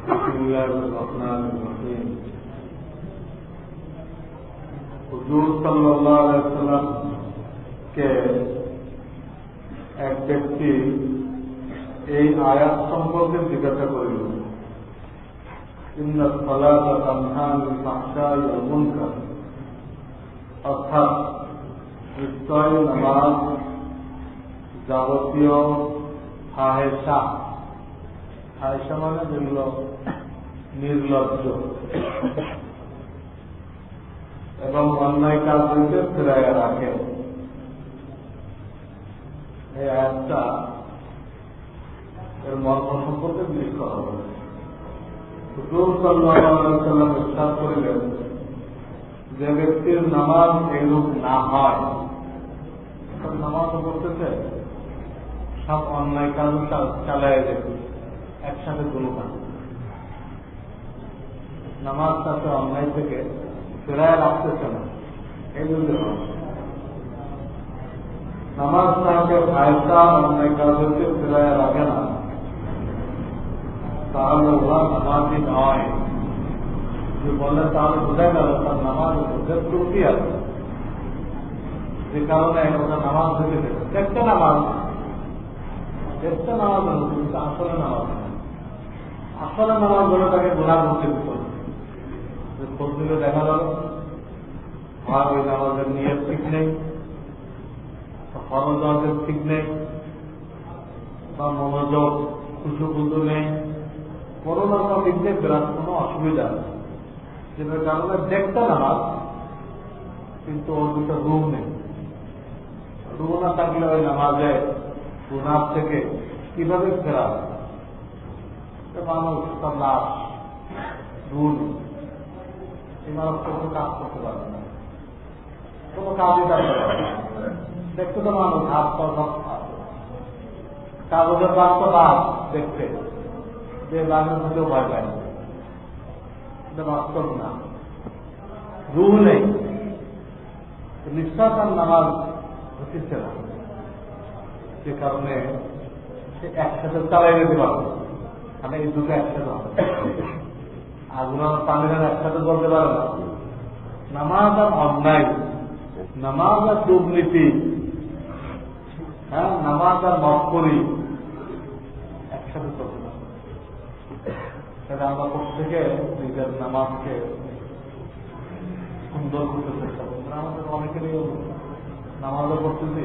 بسم الله الرحمن الرحيم হুজুর সাল্লাম কে এক ব্যক্তি এই আয়াত সম্পর্কে জিজ্ঞাসা করিল ইন্না সালাতা তানহান ফাহশাই ওয়াল মুনকার অর্থাৎ নিশ্চয় নামাজ যাবতীয় ফাহেসা ফাহেসা মানে যেগুলো নির্লজ্জ। এবং অন্যায় কাজ হইতে ফেরাই রাখে। এই আয়াতটা এর মর্ম সম্পর্কে ইচ্ছাদ করিলেন যে ব্যক্তির নামাজ এইরূপ না হয়। তার নামাজও করতেছে সব অন্যায় কাজ চালায় যাবে একসাথে কোনো নামাজ তাকে অন্যায় থেকে ফেরায় রাখতেছে না। এই বুঝতে নামাজ তাকে ফায়সা অন্যায় কাজ ফেরায় রাখে না। তাহলে ওরা নামাজই নয়। যে বললেন তাহলে বোঝা গেল, তার নামাজ ওদের ত্রুটি আছে। যে কারণে ওটা নামাজ হয়ে গেছে নামাজ। দেখতে নামাজ হলো আসলে নামাজ। আসলে নামাজ হলে তাকে গোলার মধ্যে খোঁজ দিলে দেখা গেল আর ওই নিয়ত ঠিক নেই ফরজ নামাজের ঠিক নেই, বা মনোযোগ খুশু খুশু নেই। কোনো রকম দিক দিয়ে বিরাট কোনো অসুবিধা নেই। যেটার কারণে দেখতে নামাজ কিন্তু ওর দুটো রুম নেই। রুম না থাকলে ওই নামাজে গুনার থেকে কীভাবে ফেরা? মানুষ তার লাশ মানুষ কোনো কাজ করতে পারবে না কোনো কাজই করতে দেখতে তো মানুষ হাত কাগজের বাদ বাদ দেখতে যে বাঘের মধ্যেও ভয় পায় এটা বাস্তব না রুহ নেই নিঃশ্বাস আর নামাজ হচ্ছে না সে কারণে সে একসাথে চালাই যেতে পারবে মানে এই দুটো একসাথে হবে। আগুন আর একসাথে বলতে পারে না। নামাজ আর অন্যায়, নামাজ আর দুর্নীতি হ্যাঁ নামাজ আর মক্করি একসাথে চলবে না। সেটা আমরা প্রত্যেকে নিজের নামাজকে সুন্দর করতে চেষ্টা করছি আমাদের অনেকেরই নামাজও করতেছি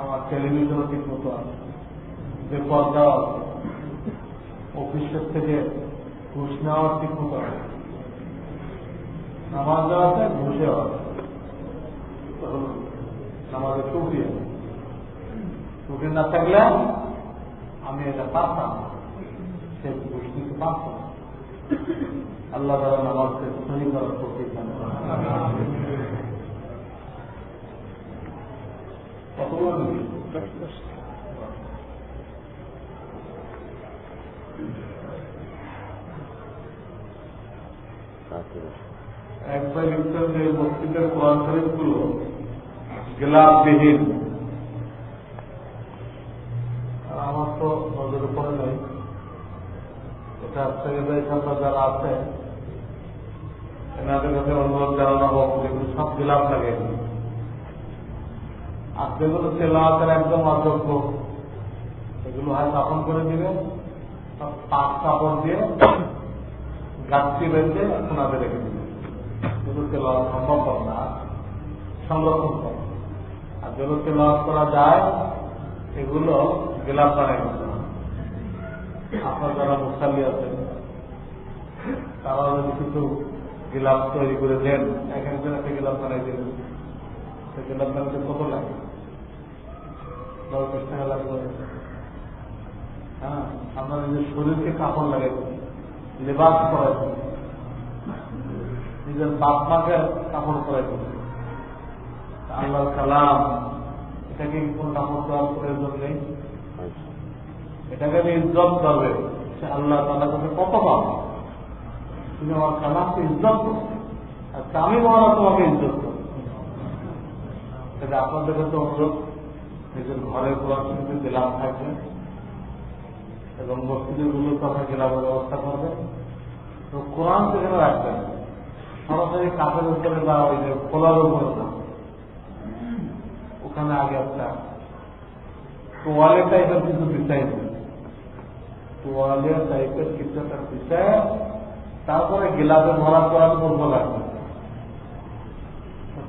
আমার টেলিভিশনও ঠিক মতো আছে। যে পর্দা অফিসের থেকে ঘুষ নেওয়ার ঠিক মতো নামাজ দেওয়া আছে, ঘুষে আছে নামাজের টুকি টুকি না থাকলে আমি এটা পারতাম সে ঘুষ নিতে পারতাম আল্লাহ তারা নামাজকে সহি করার প্রতি একবার লিখতেন যে মসজিদের কোরআন শরীফগুলো গেলাপবিহীন। আমার তো নজরে পড়ে নাই। এটা সেক্রেটারি সাহেবরা যারা আছে, এনাদের কাছে অনুরোধ জানানো হোক যেগুলো সব গিলাপ লাগে আর যেগুলো তেলাওয়াতের একদম অযোগ্য, এগুলো হয় স্থাপন করে দিবে, সব পাক কাপড় দিয়ে গাছটি বেঁধে ওনাদের রেখে যেগুলো তেলাওয়াত সম্ভব না, সংরক্ষণ করে। আর যেগুলো তেলাওয়াত করা যায়, এগুলো গেলাপ বানাই করতে আপনার যারা মুসালি আছেন তারা যদি কিছু গিলাপ তৈরি করে দেন, এক একজন একটা গিলাপ বানাই দেবেন। সে গিলাপ বানাতে কত লাগে? দশ টাকা লাগবে। হ্যাঁ আমরা নিজের শরীরকে কাপড় লাগাই লেবাস করাই নিজের বাপ মাকে কাপড় করাই আল্লাহ কালাম, এটাকে কোন কাপড় দেওয়ার প্রয়োজন নেই। এটাকে ইজ্জত করবে। সে আল্লাহ তালা কাছে কত পাবো? তুমি আমার কালামকে ইজ্জত করছ আচ্ছা আমি মহারা তোমাকে ইজ্জত করব। সেটা আপনাদের কাছে অনুরোধ, নিজের ঘরে শরীফে দিলাম থাকবে। এবং মসজিদগুলো তথা গেলামের ব্যবস্থা করবে। তো কোরআন সেখানে রাখবেন সরাসরি কাপের উপরে বা ওই যে খোলার উপরে না। ওখানে আগে একটা তোয়ালে টাইপের কিছু দেবে তোয়ালে টাইপের কিছু একটা বিছায় তারপরে গিলাপে ভরা কোরআন পড়ব লাগবে।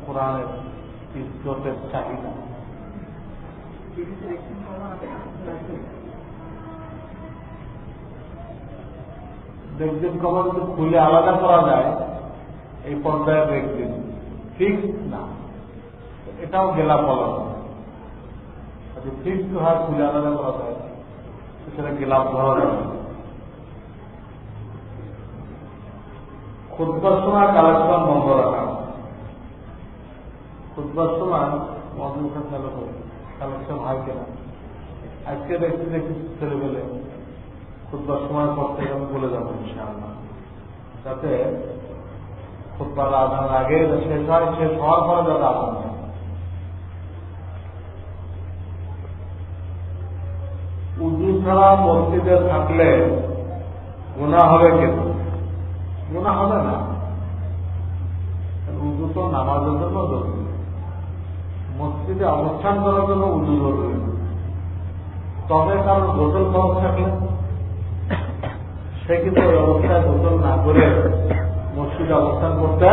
কোরআনের ইজ্জতের চাহিদা। দেখবেন কবর যদি খুলে আলাদা করা যায়, এই পর্যায়ে দেখবেন। ফিক্স না? এটাও গেলা বলা যদি ফিক্স হয় খুলে আলাদা করা যায়, সেটা গেলাপ ধরা যাবে খুদ্বার সময় কালেকশন বন্ধ রাখা। খুদ্বার সময় মজুরটা চালু করে কালেকশন হয় কিনা? আজকে দেখছি দেখছি ছেলে পেলে খুদ্বার সময় পর থেকে আমি বলে যাব ইনশাআল্লাহ। যাতে খুদ্বার আধার আগে শেষ হয়, শেষ হওয়ার পরে যাতে আধার হয়। উজু ছাড়া মসজিদে থাকলে গুণা হবে কিন্তু গুণা হবে না। উজু তো নামাজের জন্য জরুরি। মসজিদে অবস্থান করার জন্য উজু জরুরি। তবে কারণ গোসল খরচ থাকলে সে কিন্তু অবস্থায় গোসল না করে মসজিদে অবস্থান করতে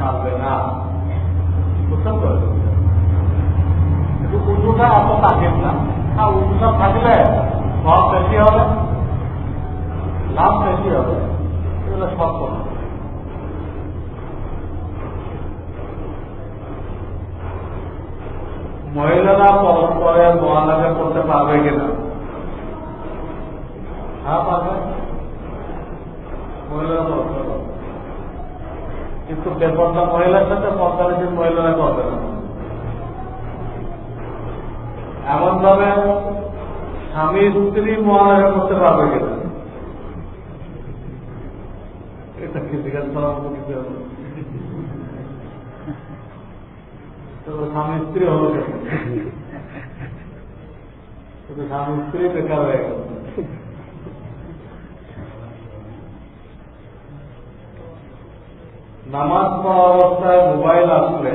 পারবে না। এত তাকিব না। আর থাকলে বেশি হবে, লাভ বেশি হবে সব কথা মহিলারা পরস্পরে মহানাজা করতে পারবে কিনা? হ্যাঁ পারবে। মহিলারা। কিন্তু বেপর্দা মহিলার সাথে পর্দারের মহিলারা করবে না এমন ভাবে স্বামী স্ত্রী মহানাজা করতে পারবে কিনা? এটা কি জিজ্ঞাসা হবে স্বামী স্ত্রী কেন স্বামী স্ত্রী বেকার হয়ে গেল। নামাজ পড়া অবস্থায় মোবাইল আসলে,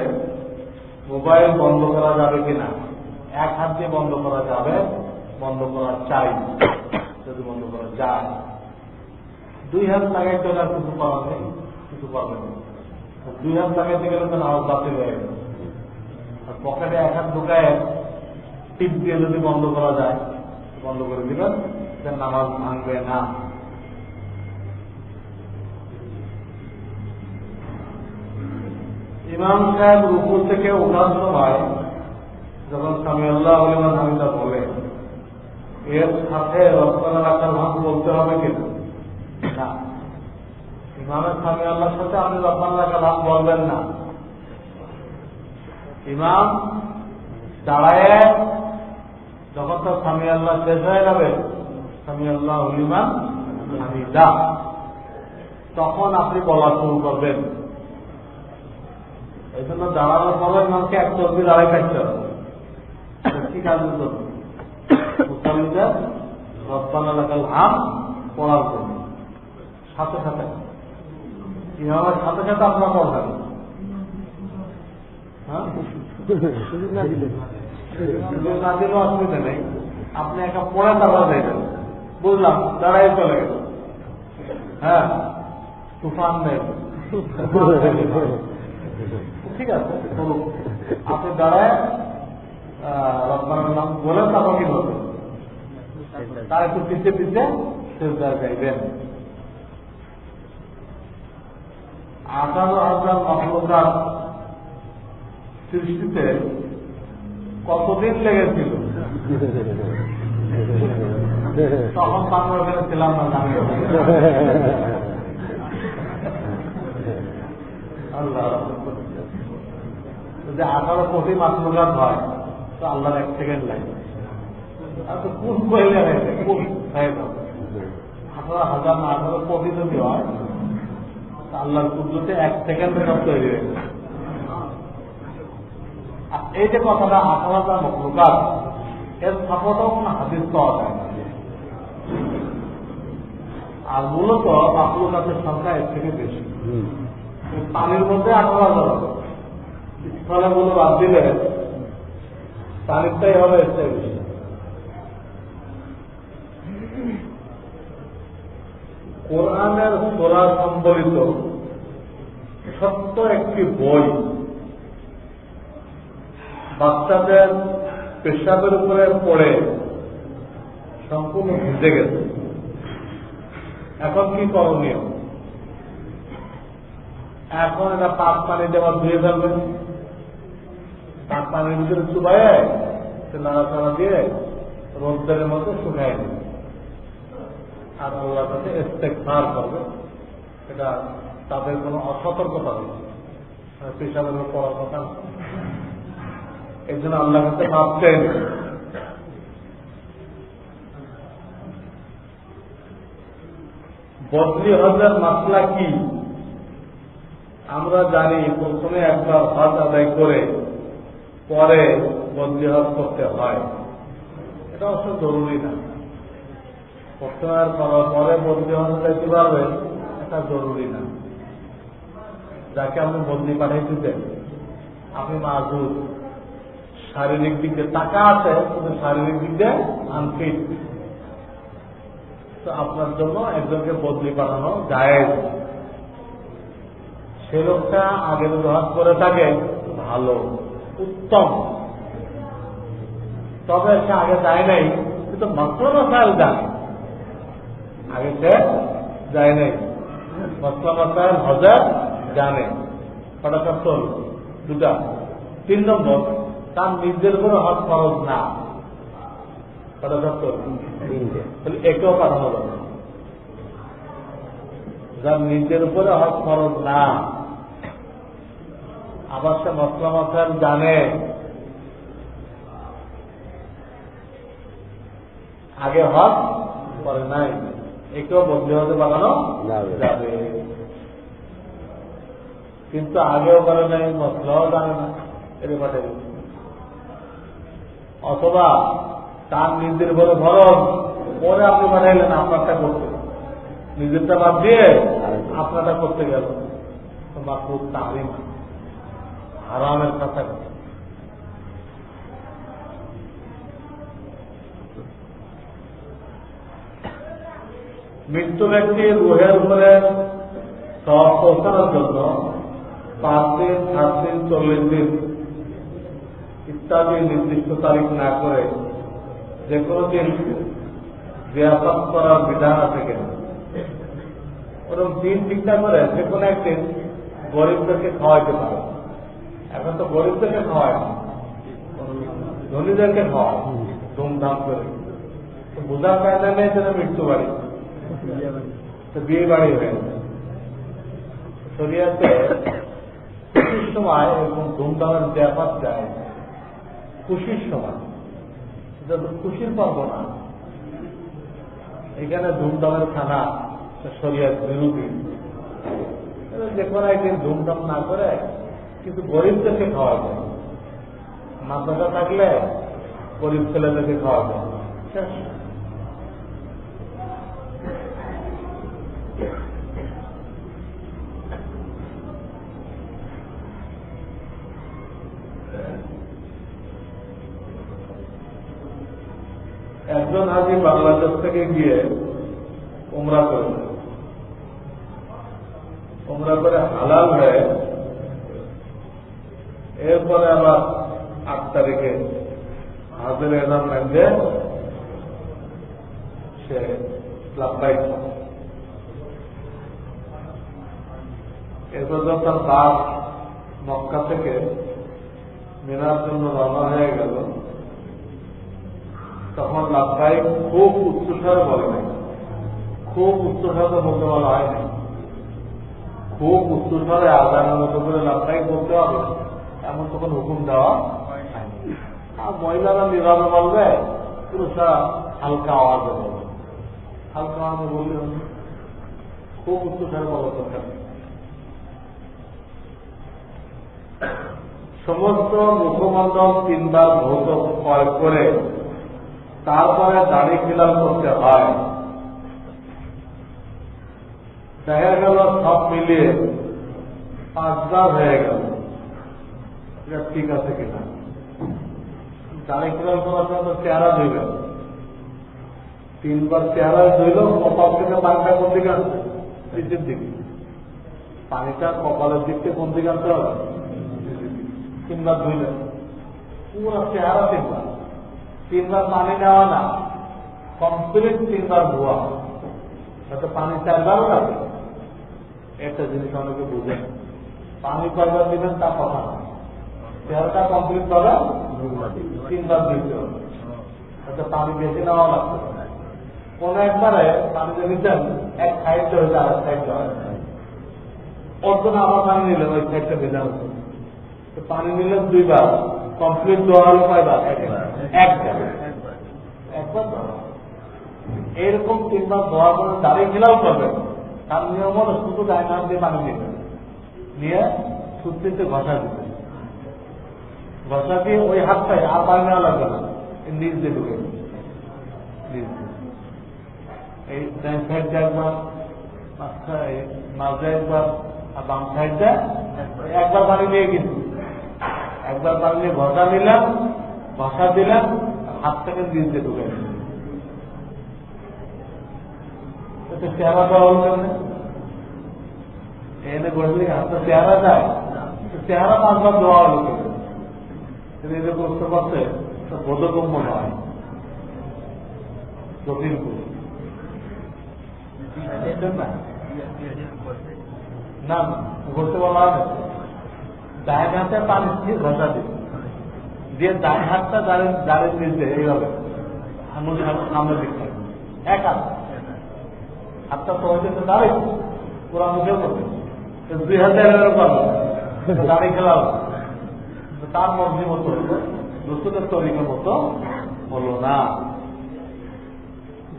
মোবাইল বন্ধ করা যাবে কিনা? এক হাত দিয়ে বন্ধ করা যাবে, বন্ধ করা চাই। যদি বন্ধ করা যায়, দুই হাত লাগাইতে হলে আর কিছু পাওয়া নেই, কিছু পাবে না দুই হাত লাগাইতে গেলে তো নামাজ বাতিল হয়ে গেল। আর পকেটে এক হাত ঢুকায় টিপ দিয়ে যদি বন্ধ করা যায়, বন্ধ করে দিবেন নামাজ ভাঙবে না। ইমাম সাহেব রুকু থেকে ওঠার সময় যখন স্বামী আল্লাহ হামিদা বলে, এর সাথে রসমানা রাখার ভাগ বলতে হবে কিন্তু না ইমামের স্বামী আল্লাহর সাথে আপনি রসমানা রাখার ভাগ বলবেন না। ইমাম দাঁড়ায় যখন তো স্বামী আল্লাহ শেষ হয়ে যাবে স্বামী আল্লাহ হলিমান হামিদা তখন আপনি বলা শুরু করবেন। এই জন্য দাঁড়ানোর পরে ইমামকে এক চর্বি দাঁড়াই থাকতে হবে। কি কাজের জন্য মুসলিমদের রব্বান এলাকাল হাম পড়ার জন্য। সাথে সাথে। ইমামের সাথে সাথে আপনার পড়বেন হ্যাঁ? অসুবিধা নেই। আপনি একা পড়ে তারপর দেখবেন বুঝলাম দাঁড়াই চলে গেল। হ্যাঁ? তুফান নেই। ঠিক আছে বলুন আপনি দাঁড়ায় রব্বানের নাম বলে তারপর কি বলবেন? তার একটু পিছিয়ে পিছিয়ে শেষদার গাইবেন। আঠারো হাজার মহলদার সৃষ্টিতে কতদিন লেগেছিল? তখন বাংলা ওখানে ছিলাম না, জানি আল্লাহ। যদি আঠারো কোটি মাতমুলার হয় তো আল্লাহর এক সেকেন্ড লাগে আর তো কোন কইলে হয়েছে কোন হয়ে যাবে আঠারো হাজার না আঠারো কোটি যদি হয় আল্লাহর কুদ্রতে এক সেকেন্ডের মতো তৈরি হয়ে এই যে কথাটা আঠারো হাজার এর সাপোর্টও কোনো হাদিস পাওয়া যায় না। আর মূলত মাকলুকাতের সংখ্যা এর থেকে বেশি। পানির মধ্যে আঠারো হাজার হবে। স্থলে গুলো বাদ দিলে পানিরটাই হবে এর কোরআনের সোরা সম্বলিত সত্য একটি বই বাচ্চাদের পেশাবের উপরে পড়ে সম্পূর্ণ ভিজে গেছে। এখন কি করণীয়? এখন এটা পাক পানি দেওয়া ধুয়ে ফেলবেন। পাক পানির ভিতরে চুবাইয়ে সে নাড়াচাড়া দিয়ে রোদ্রের মধ্যে শুকাই দেবে আর আল্লাহর কাছে ইস্তেকফার করবে এটা তাদের কোনো অসতর্কতা নেই উপর পড়ার কথা। এই জন্য আল্লাহর কাছে মাপ চাই। বদলি হজের মাসলা কি আমরা জানি প্রথমে একবার হজ আদায় করে পরে হজ করতে হয়। এটা অবশ্য জরুরি না। প্রথমে আর করার পরে যাইতে পারবেন এটা জরুরি না। যাকে আপনি বদলি পাঠাইতেছেন আপনি মাজুর শারীরিক দিক দিয়ে টাকা আছে, কিন্তু শারীরিক দিক দিয়ে আনফিট তো আপনার জন্য একজনকে বদলি পাঠানো যায় সে লোকটা আগে হজ করে থাকে, ভালো। উত্তম। তবে সে আগে যায় নাই কিন্তু মাত্র মাসাইল জানে আগে সে যায় নাই। মশলা হজার জানে কটা দুটা। তিন নম্বর, তার নিজের উপরে হজ খরচ না। কটা তাহলে একেও পাঠানো যাবে যার নিজের উপরে হজ খরচ না আবার সে মশলা জানে। আগে হজ করে নাই। একেও বদলি হতে পাঠানো যাবে। কিন্তু আগেও করে নাই মশলাও জানে না। এটা অথবা তার নিজের ঘরে খরচ পরে আপনি পাঠাইলেন আপনারটা করতে। নিজেরটা বাদ দিয়ে আপনারটা করতে গেল। মাত্র তারিম হারামের কথা মৃত্যু ব্যক্তি রুহের উপরে সব পৌঁছানোর জন্য পাঁচ দিন, সাত দিন, চল্লিশ দিন ইত্যাদি নির্দিষ্ট তারিখ না করে যে কোনো দিন জিয়াফত করার বিধান আছে কিনা। ওরকম দিন ঠিক করে যে কোনো একদিন গরিবদেরকে খাওয়াইতে পারে। এখন তো গরিবদেরকে খাওয়ায় ধনীদেরকে খাওয়ায়। ধুমধাম করে। তো বোঝার কায়দা নেই সেটা মৃত্যু বাড়ি। বিয়ে বাড়ি হয়ে গেছে। খুশির সময় এরকম ধুমধামের ব্যাপার যায়। খুশির সময়। এটা তো খুশির পাবো না। এখানে ধুমধামের খানা শরিয়ার বিরোধী। যে কোনো একদিন ধুমধাম না করে কিন্তু গরিবদেরকে খাওয়া যায়। মাদ্রাসা থাকলে গরিব ছেলেদেরকে খাওয়া যায়। একজন হাজি বাংলাদেশ থেকে গিয়ে উমরা করেছে উমরা করে হালাল হয়ে এরপরে আবার আট তারিখে হাজির এলাম লাগবে সে লাভবাই এরপর যখন তার বাস মক্কা থেকে মেনার জন্য রওনা হয়ে গেল। তখন লাভবাই খুব উচ্চস্বরে বলে নাই। খুব উচ্চস্বরে বলতে বলা হয়নি খুব উচ্চস্বরে আদানের মতো করে লাভবাই বলতে হবে। এমন তখন হুকুম দেওয়া আর মহিলারা নীরবে বলবে পুরুষরা হালকা আওয়াজে বলবে। হালকা আওয়াজে বললে খুব উচ্চস্বরে বলা দরকার নেই। সমস্ত মুখমণ্ডল তিনবার ভৌত ক্রয় করে তারপরে দাড়ি খিলাল করতে হয়। দেখা গেল সব মিলিয়ে পাঁচবার হয়ে গেল। ঠিক আছে কিনা? দাঁড়িয়ে কিরম করার জন্য চেহারা ধুইবে। তিনবার চেহারা ধুইল, কপাল থেকে পানিটা কোন দিকে আসছে? নিচের দিকে। পানিটা কপালের দিক থেকে কোন দিকে আনতে হবে? তিনবার ধুইলেন পুরো চেহারা তিনবার। তিনবার পানি নেওয়া না কমপ্লিট তিন তিনবার ধোয়া। তাতে পানি চারবারও লাগে। একটা জিনিস অনেকে বুঝেন, পানি কয়বার দিবেন তা কথা না। চেহারাটা কমপ্লিট করে তিনবার দিতে হবে। তাতে পানি বেশি নেওয়া লাগবে কোন একবারে পানি যে নিতেন এক সাইড হয়েছে আর এক সাইড হয় ওর জন্য আবার পানি নিলেন, ওই সাইডটা ভেজা হচ্ছে পানি নিলেন দুইবার। কমপ্লিট দেওয়া হলো কয়বার? একবার। একবার। এরকম তিনবার দেওয়ার পরে দাঁড়িয়ে খেলাও করবেন। তার নিয়ম হলো শুধু গায়ে নাম দিয়ে পানি নেবেন নিয়ে সুতিতে ঘষা দিবেন। ঘষা দিয়ে ওই হাতটাই আর পানি নেওয়া লাগবে না। নিচ দিয়ে ঢুকে। এই ডান সাইডটা একবার মাঝে একবার, আর বাম সাইডটা একবার। পানি নিয়ে কিন্তু একবার নিলাম ঘষা দিলাম হাত থেকে নিচ দিয়ে ঢুকে চেহারা দেওয়া হল কেন এনে হাতটা চেহারা যায় চেহারা পাঁচবার দেওয়া হলো কেন কিন্তু এটা বুঝতে পারছে বোধগম্য নয়। জটিল না। না বলা হবে ডাইন হাতে পানি দিয়ে ঘষা দিই। দিয়ে ডাইন হাতটা দাঁড়িয়ে দাঁড়িয়ে দিতে এইভাবে। সামনের দিক এক হাত। হাতটা তো হয়েছে দাঁড়িয়ে পুরা মুখে করবে। দুই হাতে এভাবে পারবে দাঁড়িয়ে খেলা তার মর্জি মতো হলো। রসুলের তরিকা মতো হলো না।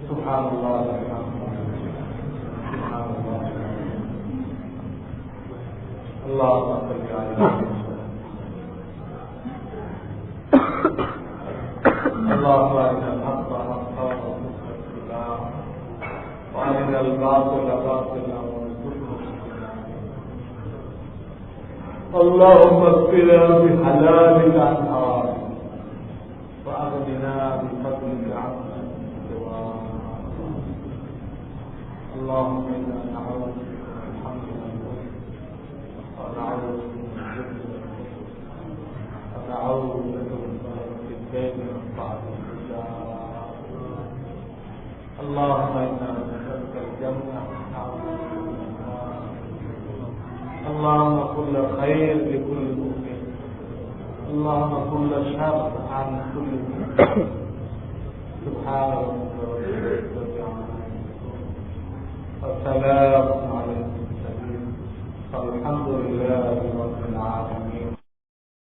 সুবহানাল্লাহ। اللهم صل على اللهم أرنا الحق حقا وارزقنا اتباعه وأرنا الباطل باطلا اللهم اغفرنا بحلالك عن حرامك وأغننا بفضلك عمن سواك اللهم الإمام عن كل